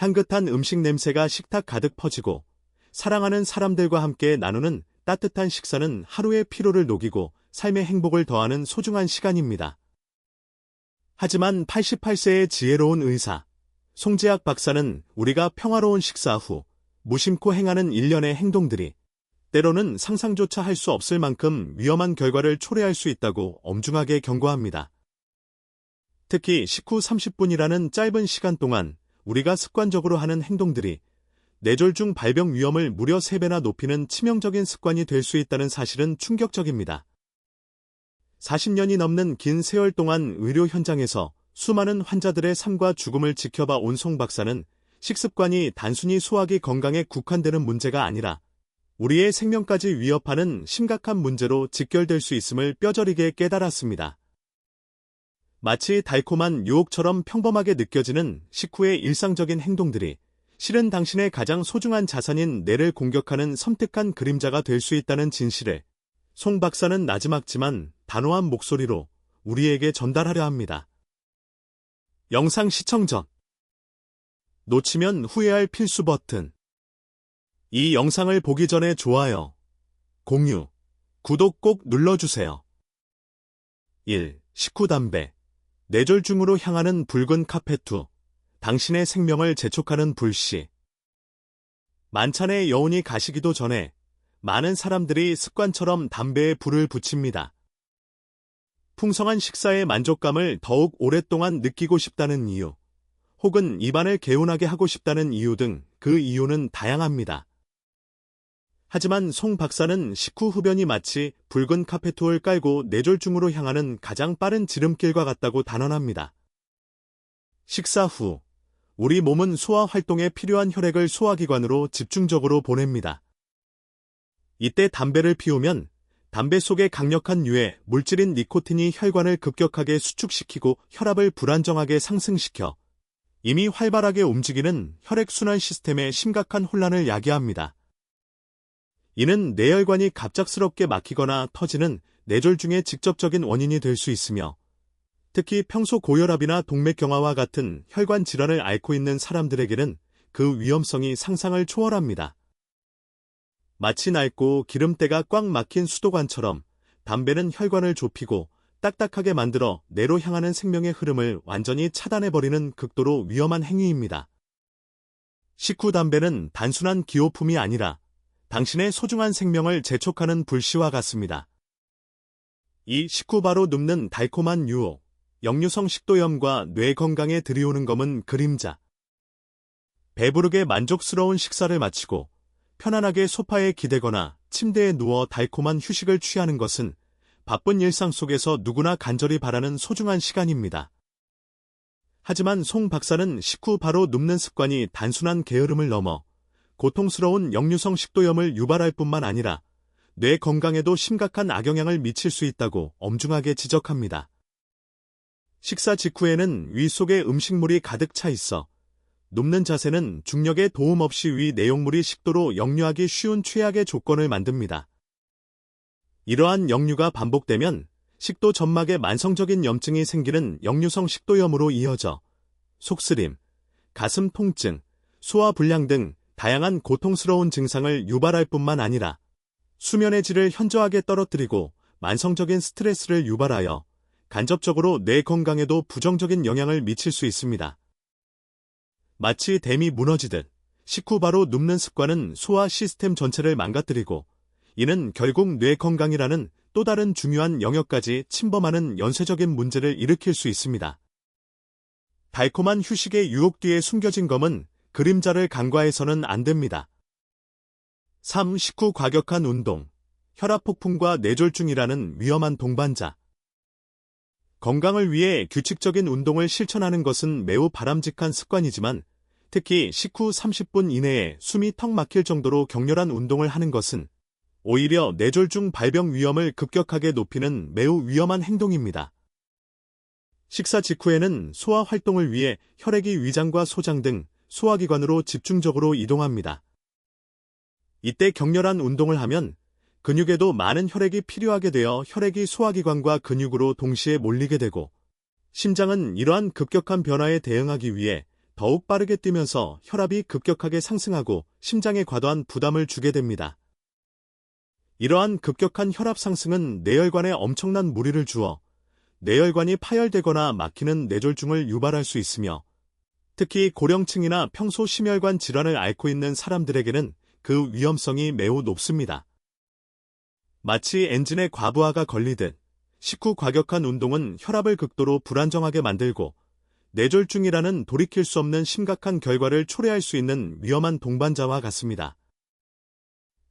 향긋한 음식 냄새가 식탁 가득 퍼지고 사랑하는 사람들과 함께 나누는 따뜻한 식사는 하루의 피로를 녹이고 삶의 행복을 더하는 소중한 시간입니다. 하지만 88세의 지혜로운 의사, 송재학 박사는 우리가 평화로운 식사 후 무심코 행하는 일련의 행동들이 때로는 상상조차 할 수 없을 만큼 위험한 결과를 초래할 수 있다고 엄중하게 경고합니다. 특히 식후 30분이라는 짧은 시간 동안 우리가 습관적으로 하는 행동들이 뇌졸중 발병 위험을 무려 3배나 높이는 치명적인 습관이 될 수 있다는 사실은 충격적입니다. 40년이 넘는 긴 세월 동안 의료 현장에서 수많은 환자들의 삶과 죽음을 지켜봐 온 송 박사는 식습관이 단순히 소화기 건강에 국한되는 문제가 아니라 우리의 생명까지 위협하는 심각한 문제로 직결될 수 있음을 뼈저리게 깨달았습니다. 마치 달콤한 유혹처럼 평범하게 느껴지는 식후의 일상적인 행동들이 실은 당신의 가장 소중한 자산인 뇌를 공격하는 섬뜩한 그림자가 될 수 있다는 진실을 송 박사는 나지막지만 단호한 목소리로 우리에게 전달하려 합니다. 영상 시청 전 놓치면 후회할 필수 버튼 이 영상을 보기 전에 좋아요, 공유, 구독 꼭 눌러주세요. 1. 식후 담배 뇌졸중으로 향하는 붉은 카페투 당신의 생명을 재촉하는 불씨 만찬의 여운이 가시기도 전에 많은 사람들이 습관처럼 담배에 불을 붙입니다. 풍성한 식사의 만족감을 더욱 오랫동안 느끼고 싶다는 이유, 혹은 입안을 개운하게 하고 싶다는 이유 등 그 이유는 다양합니다. 하지만 송 박사는 식후 흡연이 마치 붉은 카페토를 깔고 뇌졸중으로 향하는 가장 빠른 지름길과 같다고 단언합니다. 식사 후, 우리 몸은 소화 활동에 필요한 혈액을 소화기관으로 집중적으로 보냅니다. 이때 담배를 피우면 담배 속의 강력한 유해, 물질인 니코틴이 혈관을 급격하게 수축시키고 혈압을 불안정하게 상승시켜 이미 활발하게 움직이는 혈액순환 시스템에 심각한 혼란을 야기합니다. 이는 뇌혈관이 갑작스럽게 막히거나 터지는 뇌졸중의 직접적인 원인이 될 수 있으며 특히 평소 고혈압이나 동맥경화와 같은 혈관 질환을 앓고 있는 사람들에게는 그 위험성이 상상을 초월합니다. 마치 낡고 기름때가 꽉 막힌 수도관처럼 담배는 혈관을 좁히고 딱딱하게 만들어 내로 향하는 생명의 흐름을 완전히 차단해버리는 극도로 위험한 행위입니다. 식후 담배는 단순한 기호품이 아니라 당신의 소중한 생명을 재촉하는 불씨와 같습니다. 이 식후 바로 눕는 달콤한 유혹, 역류성 식도염과 뇌 건강에 들이오는 검은 그림자. 배부르게 만족스러운 식사를 마치고 편안하게 소파에 기대거나 침대에 누워 달콤한 휴식을 취하는 것은 바쁜 일상 속에서 누구나 간절히 바라는 소중한 시간입니다. 하지만 송 박사는 식후 바로 눕는 습관이 단순한 게으름을 넘어 고통스러운 역류성 식도염을 유발할 뿐만 아니라 뇌 건강에도 심각한 악영향을 미칠 수 있다고 엄중하게 지적합니다. 식사 직후에는 위 속에 음식물이 가득 차 있어 눕는 자세는 중력에 도움 없이 위 내용물이 식도로 역류하기 쉬운 최악의 조건을 만듭니다. 이러한 역류가 반복되면 식도 점막에 만성적인 염증이 생기는 역류성 식도염으로 이어져 속쓰림, 가슴 통증, 소화 불량 등 다양한 고통스러운 증상을 유발할 뿐만 아니라 수면의 질을 현저하게 떨어뜨리고 만성적인 스트레스를 유발하여 간접적으로 뇌 건강에도 부정적인 영향을 미칠 수 있습니다. 마치 댐이 무너지듯 식후 바로 눕는 습관은 소화 시스템 전체를 망가뜨리고 이는 결국 뇌 건강이라는 또 다른 중요한 영역까지 침범하는 연쇄적인 문제를 일으킬 수 있습니다. 달콤한 휴식의 유혹 뒤에 숨겨진 검은 그림자를 간과해서는 안 됩니다. 3. 식후 과격한 운동 혈압 폭풍과 뇌졸중이라는 위험한 동반자 건강을 위해 규칙적인 운동을 실천하는 것은 매우 바람직한 습관이지만 특히 식후 30분 이내에 숨이 턱 막힐 정도로 격렬한 운동을 하는 것은 오히려 뇌졸중 발병 위험을 급격하게 높이는 매우 위험한 행동입니다. 식사 직후에는 소화 활동을 위해 혈액이 위장과 소장 등 소화기관으로 집중적으로 이동합니다. 이때 격렬한 운동을 하면 근육에도 많은 혈액이 필요하게 되어 혈액이 소화기관과 근육으로 동시에 몰리게 되고 심장은 이러한 급격한 변화에 대응하기 위해 더욱 빠르게 뛰면서 혈압이 급격하게 상승하고 심장에 과도한 부담을 주게 됩니다. 이러한 급격한 혈압 상승은 뇌혈관에 엄청난 무리를 주어 뇌혈관이 파열되거나 막히는 뇌졸중을 유발할 수 있으며 특히 고령층이나 평소 심혈관 질환을 앓고 있는 사람들에게는 그 위험성이 매우 높습니다. 마치 엔진에 과부하가 걸리듯 식후 과격한 운동은 혈압을 극도로 불안정하게 만들고 뇌졸중이라는 돌이킬 수 없는 심각한 결과를 초래할 수 있는 위험한 동반자와 같습니다.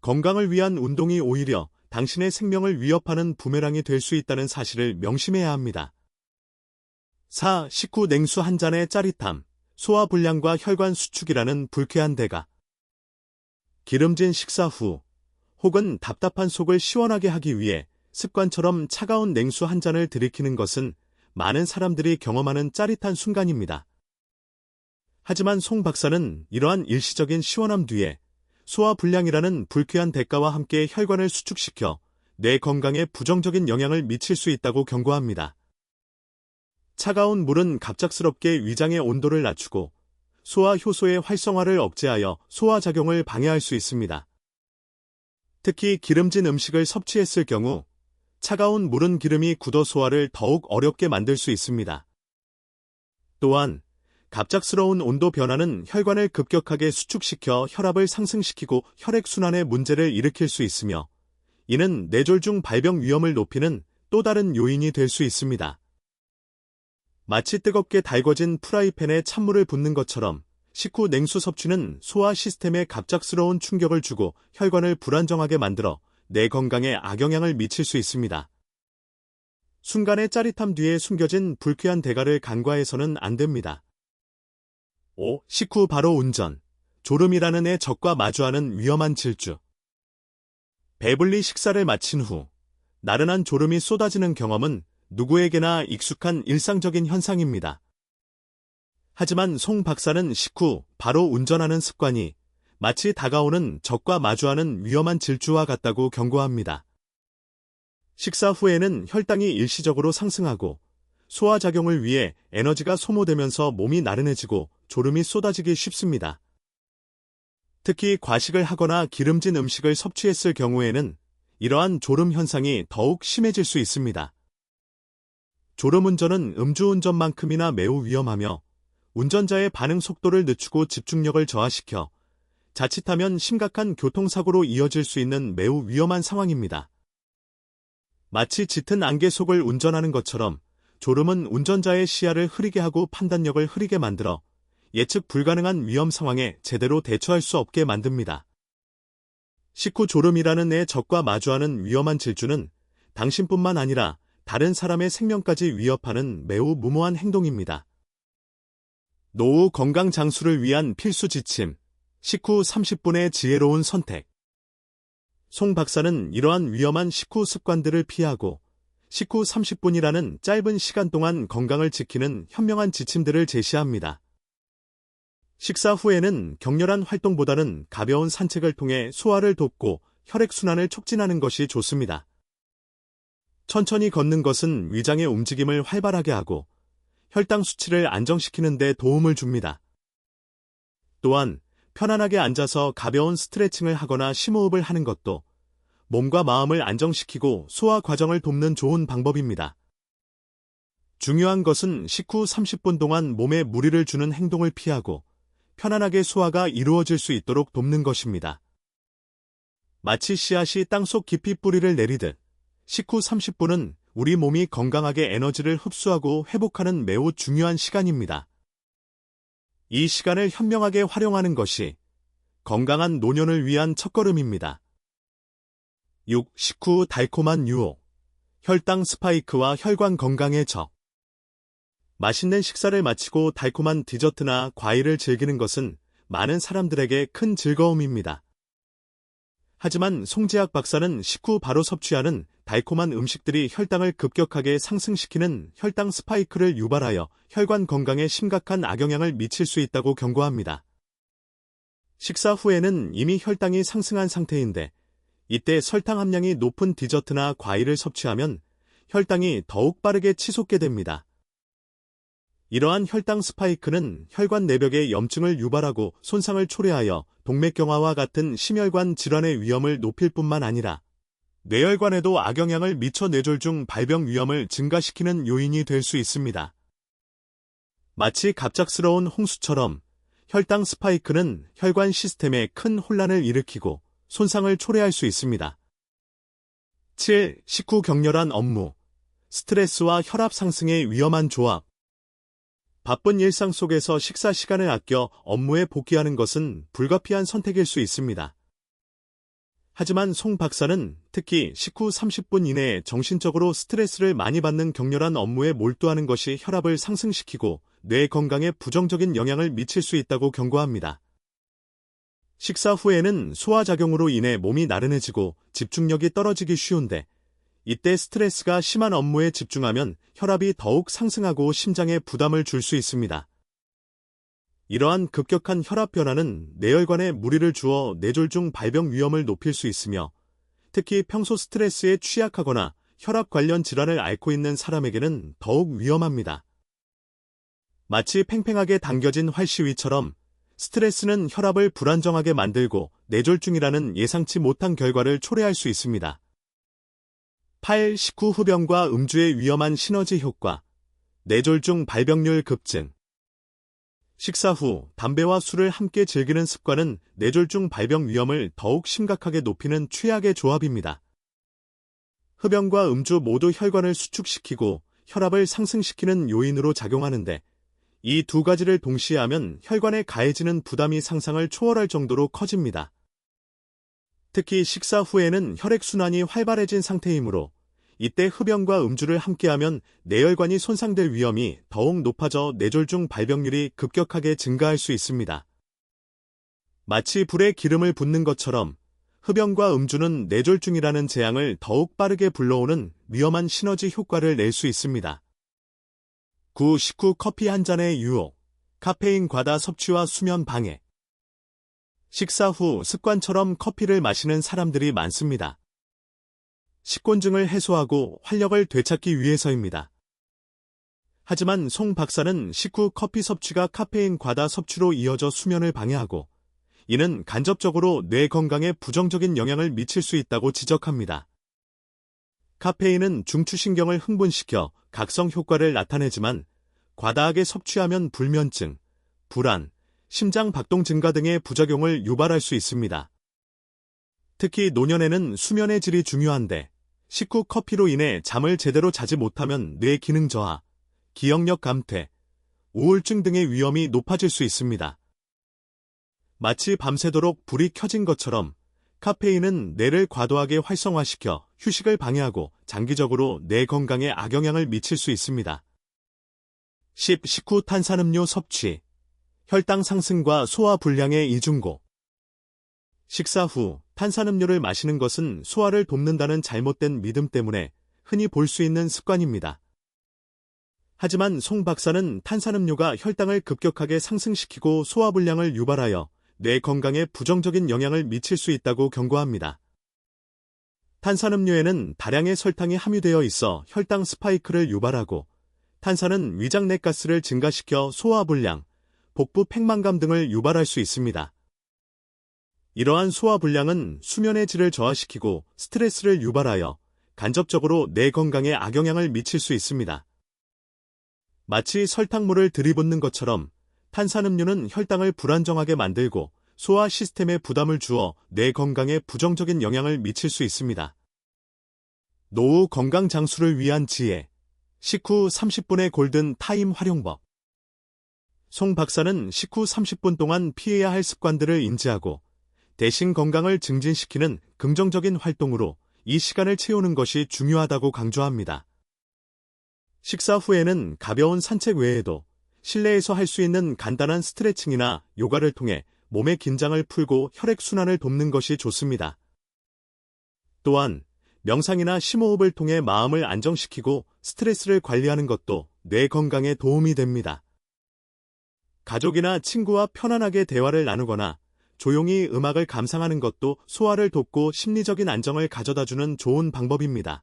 건강을 위한 운동이 오히려 당신의 생명을 위협하는 부메랑이 될 수 있다는 사실을 명심해야 합니다. 4. 식후 냉수 한 잔의 짜릿함, 소화불량과 혈관 수축이라는 불쾌한 대가. 기름진 식사 후, 혹은 답답한 속을 시원하게 하기 위해 습관처럼 차가운 냉수 한 잔을 들이키는 것은 많은 사람들이 경험하는 짜릿한 순간입니다. 하지만 송 박사는 이러한 일시적인 시원함 뒤에 소화불량이라는 불쾌한 대가와 함께 혈관을 수축시켜 뇌 건강에 부정적인 영향을 미칠 수 있다고 경고합니다. 차가운 물은 갑작스럽게 위장의 온도를 낮추고 소화 효소의 활성화를 억제하여 소화작용을 방해할 수 있습니다. 특히 기름진 음식을 섭취했을 경우 차가운 물은 기름이 굳어 소화를 더욱 어렵게 만들 수 있습니다. 또한 갑작스러운 온도 변화는 혈관을 급격하게 수축시켜 혈압을 상승시키고 혈액순환에 문제를 일으킬 수 있으며 이는 뇌졸중 발병 위험을 높이는 또 다른 요인이 될 수 있습니다. 마치 뜨겁게 달궈진 프라이팬에 찬물을 붓는 것처럼 식후 냉수 섭취는 소화 시스템에 갑작스러운 충격을 주고 혈관을 불안정하게 만들어 내 건강에 악영향을 미칠 수 있습니다. 순간의 짜릿함 뒤에 숨겨진 불쾌한 대가를 간과해서는 안 됩니다. 5. 식후 바로 운전. 졸음이라는 애 적과 마주하는 위험한 질주. 배불리 식사를 마친 후 나른한 졸음이 쏟아지는 경험은 누구에게나 익숙한 일상적인 현상입니다. 하지만 송 박사는 식후 바로 운전하는 습관이 마치 다가오는 적과 마주하는 위험한 질주와 같다고 경고합니다. 식사 후에는 혈당이 일시적으로 상승하고 소화작용을 위해 에너지가 소모되면서 몸이 나른해지고 졸음이 쏟아지기 쉽습니다. 특히 과식을 하거나 기름진 음식을 섭취했을 경우에는 이러한 졸음 현상이 더욱 심해질 수 있습니다. 졸음운전은 음주운전만큼이나 매우 위험하며 운전자의 반응 속도를 늦추고 집중력을 저하시켜 자칫하면 심각한 교통사고로 이어질 수 있는 매우 위험한 상황입니다. 마치 짙은 안개 속을 운전하는 것처럼 졸음은 운전자의 시야를 흐리게 하고 판단력을 흐리게 만들어 예측 불가능한 위험 상황에 제대로 대처할 수 없게 만듭니다. 식후 졸음이라는 애 적과 마주하는 위험한 질주는 당신뿐만 아니라 다른 사람의 생명까지 위협하는 매우 무모한 행동입니다. 노후 건강 장수를 위한 필수 지침, 식후 30분의 지혜로운 선택. 송 박사는 이러한 위험한 식후 습관들을 피하고 식후 30분이라는 짧은 시간 동안 건강을 지키는 현명한 지침들을 제시합니다. 식사 후에는 격렬한 활동보다는 가벼운 산책을 통해 소화를 돕고 혈액순환을 촉진하는 것이 좋습니다. 천천히 걷는 것은 위장의 움직임을 활발하게 하고 혈당 수치를 안정시키는 데 도움을 줍니다. 또한 편안하게 앉아서 가벼운 스트레칭을 하거나 심호흡을 하는 것도 몸과 마음을 안정시키고 소화 과정을 돕는 좋은 방법입니다. 중요한 것은 식후 30분 동안 몸에 무리를 주는 행동을 피하고 편안하게 소화가 이루어질 수 있도록 돕는 것입니다. 마치 씨앗이 땅속 깊이 뿌리를 내리듯 식후 30분은 우리 몸이 건강하게 에너지를 흡수하고 회복하는 매우 중요한 시간입니다. 이 시간을 현명하게 활용하는 것이 건강한 노년을 위한 첫걸음입니다. 6. 식후 달콤한 유혹 혈당 스파이크와 혈관 건강의 적 맛있는 식사를 마치고 달콤한 디저트나 과일을 즐기는 것은 많은 사람들에게 큰 즐거움입니다. 하지만 송재학 박사는 식후 바로 섭취하는 달콤한 음식들이 혈당을 급격하게 상승시키는 혈당 스파이크를 유발하여 혈관 건강에 심각한 악영향을 미칠 수 있다고 경고합니다. 식사 후에는 이미 혈당이 상승한 상태인데 이때 설탕 함량이 높은 디저트나 과일을 섭취하면 혈당이 더욱 빠르게 치솟게 됩니다. 이러한 혈당 스파이크는 혈관 내벽의 염증을 유발하고 손상을 초래하여 동맥경화와 같은 심혈관 질환의 위험을 높일 뿐만 아니라 뇌혈관에도 악영향을 미쳐 뇌졸 중 발병 위험을 증가시키는 요인이 될 수 있습니다. 마치 갑작스러운 홍수처럼 혈당 스파이크는 혈관 시스템에 큰 혼란을 일으키고 손상을 초래할 수 있습니다. 7. 식후 격렬한 업무 스트레스와 혈압 상승의 위험한 조합 바쁜 일상 속에서 식사 시간을 아껴 업무에 복귀하는 것은 불가피한 선택일 수 있습니다. 하지만 송 박사는 특히 식후 30분 이내에 정신적으로 스트레스를 많이 받는 격렬한 업무에 몰두하는 것이 혈압을 상승시키고 뇌 건강에 부정적인 영향을 미칠 수 있다고 경고합니다. 식사 후에는 소화작용으로 인해 몸이 나른해지고 집중력이 떨어지기 쉬운데 이때 스트레스가 심한 업무에 집중하면 혈압이 더욱 상승하고 심장에 부담을 줄 수 있습니다. 이러한 급격한 혈압 변화는 뇌혈관에 무리를 주어 뇌졸중 발병 위험을 높일 수 있으며 특히 평소 스트레스에 취약하거나 혈압 관련 질환을 앓고 있는 사람에게는 더욱 위험합니다. 마치 팽팽하게 당겨진 활시위처럼 스트레스는 혈압을 불안정하게 만들고 뇌졸중이라는 예상치 못한 결과를 초래할 수 있습니다. 8. 식후 흡연과 음주의 위험한 시너지 효과 뇌졸중 발병률 급증 식사 후 담배와 술을 함께 즐기는 습관은 뇌졸중 발병 위험을 더욱 심각하게 높이는 최악의 조합입니다. 흡연과 음주 모두 혈관을 수축시키고 혈압을 상승시키는 요인으로 작용하는데 이 두 가지를 동시에 하면 혈관에 가해지는 부담이 상상을 초월할 정도로 커집니다. 특히 식사 후에는 혈액순환이 활발해진 상태이므로 이때 흡연과 음주를 함께하면 뇌혈관이 손상될 위험이 더욱 높아져 뇌졸중 발병률이 급격하게 증가할 수 있습니다. 마치 불에 기름을 붓는 것처럼 흡연과 음주는 뇌졸중이라는 재앙을 더욱 빠르게 불러오는 위험한 시너지 효과를 낼 수 있습니다. 9. 식후 커피 한 잔의 유혹, 카페인 과다 섭취와 수면 방해. 식사 후 습관처럼 커피를 마시는 사람들이 많습니다. 식곤증을 해소하고 활력을 되찾기 위해서입니다. 하지만 송 박사는 식후 커피 섭취가 카페인 과다 섭취로 이어져 수면을 방해하고 이는 간접적으로 뇌 건강에 부정적인 영향을 미칠 수 있다고 지적합니다. 카페인은 중추신경을 흥분시켜 각성 효과를 나타내지만 과다하게 섭취하면 불면증, 불안, 심장 박동 증가 등의 부작용을 유발할 수 있습니다. 특히 노년에는 수면의 질이 중요한데 식후 커피로 인해 잠을 제대로 자지 못하면 뇌 기능 저하, 기억력 감퇴, 우울증 등의 위험이 높아질 수 있습니다. 마치 밤새도록 불이 켜진 것처럼 카페인은 뇌를 과도하게 활성화시켜 휴식을 방해하고 장기적으로 뇌 건강에 악영향을 미칠 수 있습니다. 10. 식후 탄산음료 섭취 혈당 상승과 소화 불량의 이중고 식사 후 탄산음료를 마시는 것은 소화를 돕는다는 잘못된 믿음 때문에 흔히 볼 수 있는 습관입니다. 하지만 송 박사는 탄산음료가 혈당을 급격하게 상승시키고 소화불량을 유발하여 뇌 건강에 부정적인 영향을 미칠 수 있다고 경고합니다. 탄산음료에는 다량의 설탕이 함유되어 있어 혈당 스파이크를 유발하고 탄산은 위장 내 가스를 증가시켜 소화불량, 복부 팽만감 등을 유발할 수 있습니다. 이러한 소화 불량은 수면의 질을 저하시키고 스트레스를 유발하여 간접적으로 뇌 건강에 악영향을 미칠 수 있습니다. 마치 설탕물을 들이붓는 것처럼 탄산음료는 혈당을 불안정하게 만들고 소화 시스템에 부담을 주어 뇌 건강에 부정적인 영향을 미칠 수 있습니다. 노후 건강 장수를 위한 지혜 식후 30분의 골든 타임 활용법 송 박사는 식후 30분 동안 피해야 할 습관들을 인지하고 대신 건강을 증진시키는 긍정적인 활동으로 이 시간을 채우는 것이 중요하다고 강조합니다. 식사 후에는 가벼운 산책 외에도 실내에서 할 수 있는 간단한 스트레칭이나 요가를 통해 몸의 긴장을 풀고 혈액순환을 돕는 것이 좋습니다. 또한 명상이나 심호흡을 통해 마음을 안정시키고 스트레스를 관리하는 것도 뇌 건강에 도움이 됩니다. 가족이나 친구와 편안하게 대화를 나누거나 조용히 음악을 감상하는 것도 소화를 돕고 심리적인 안정을 가져다주는 좋은 방법입니다.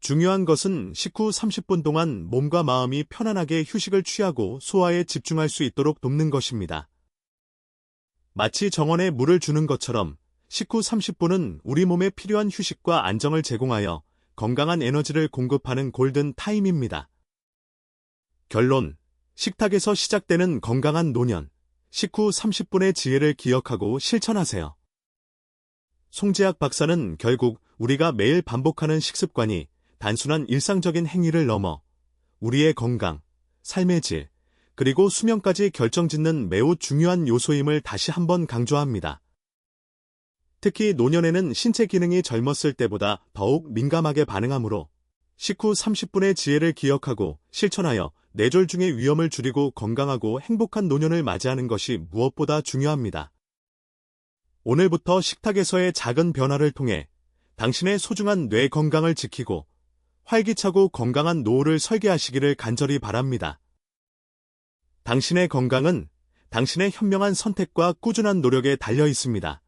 중요한 것은 식후 30분 동안 몸과 마음이 편안하게 휴식을 취하고 소화에 집중할 수 있도록 돕는 것입니다. 마치 정원에 물을 주는 것처럼 식후 30분은 우리 몸에 필요한 휴식과 안정을 제공하여 건강한 에너지를 공급하는 골든 타임입니다. 결론. 식탁에서 시작되는 건강한 노년. 식후 30분의 지혜를 기억하고 실천하세요. 송재학 박사는 결국 우리가 매일 반복하는 식습관이 단순한 일상적인 행위를 넘어 우리의 건강, 삶의 질, 그리고 수명까지 결정짓는 매우 중요한 요소임을 다시 한번 강조합니다. 특히 노년에는 신체 기능이 젊었을 때보다 더욱 민감하게 반응하므로 식후 30분의 지혜를 기억하고 실천하여 뇌졸 중의 위험을 줄이고 건강하고 행복한 노년을 맞이하는 것이 무엇보다 중요합니다. 오늘부터 식탁에서의 작은 변화를 통해 당신의 소중한 뇌 건강을 지키고 활기차고 건강한 노후를 설계하시기를 간절히 바랍니다. 당신의 건강은 당신의 현명한 선택과 꾸준한 노력에 달려 있습니다.